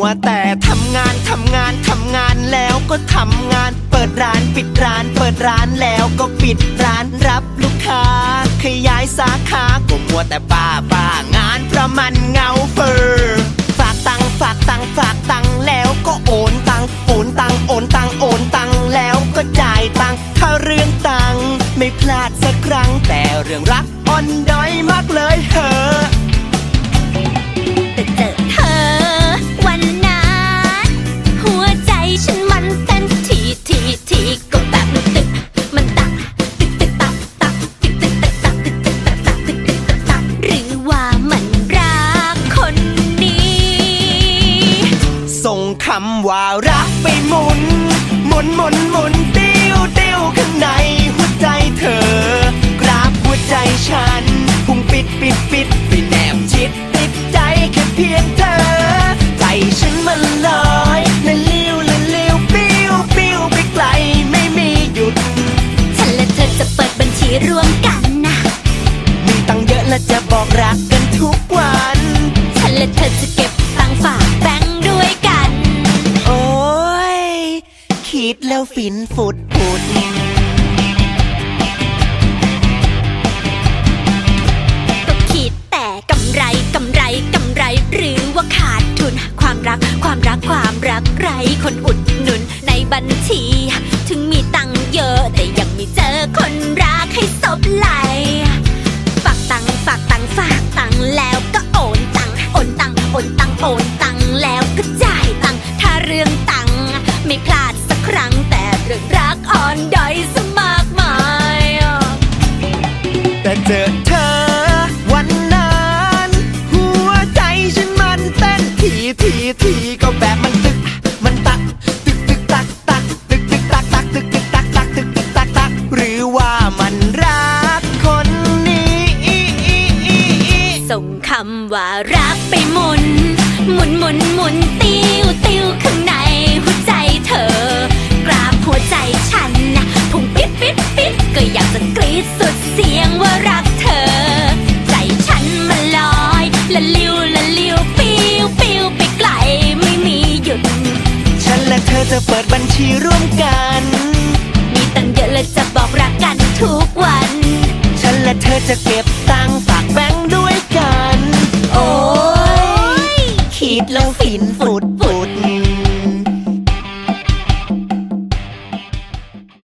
วแต่ทำงานทำงานทำงานแล้วก็ทำงาน เปิดร้านปิดร้าน เปิดร้านแล้วก็ปิดร้านรับลูกค้า ขยายสาขาก็มัวแต่บ้าบ้างานเพราะมันเงาเฟอฝากตังฝากตังฝากตังแล้วก็โอนตังโอนตังโอนตังโอนตังแล้วก็จ่ายตังถ้าเรื่องตังไม่พลาดสักครั้งแต่เรื่องรักอ่อนด้อยมากเลยเหอ คำว่ารักไปหมุน หมุนหมุนหมุนติ้วติ้วข้างในหัวใจเธอกราบหัวใจฉันพุ่งปิดปิดปิดไปแนบชิดติดใจแค่เพียงเธอ ใจฉันมันลอยละลิ้วละลิ้วปิ้วปิ้วไปไกลไม่มีหยุด ฉันและเธอจะเปิดบัญชีร่วมกันนะ มีตังค์เยอะและจะบอกรักกันทุกวัน ฉันและเธอจะเก็บตังค์ฝากแบงค์ คิดแล้วฟินฟุดฟุดก็คิดแต่กำไรกำไรกำไร หรือว่าขาดทุน ความรักความรักความรักไรคนอุดหนุนในบัญชี ถึงมีตังค์เยอะแต่ยังไม่เจอคนรักให้สบไหลฝากตังค์ฝากตังค์ฝากตังค์แล้วก็โอนตังค์โอนตังค์โอนตังค์โอนตังค์ แต่เจอเธอ วันนั้น หัวใจฉันมันเต้นทีทีทีก็แบบมันตึก มันตัก ตึกตึกตักตักตึกตึกตักตักตึกตึกตักตักตึกตึกตักตักหรือว่ามันรักคนนี้ส่งคำว่ารักไปหมุน หมุนหมุนหมุนติ้วติ้วข้างในหัวใจเธอกราบหัวใจฉันนะพุ่งปิดปิดปิดก็อยากจะกรีดสุดเสียง ที่ร่วมกัน มีตังเยอะและจะบอกรักกันทุกวัน ฉันและเธอจะเก็บตังฝากแบงค์ด้วยกัน โอ้ยคิดแล้วฝินฝุดฝุด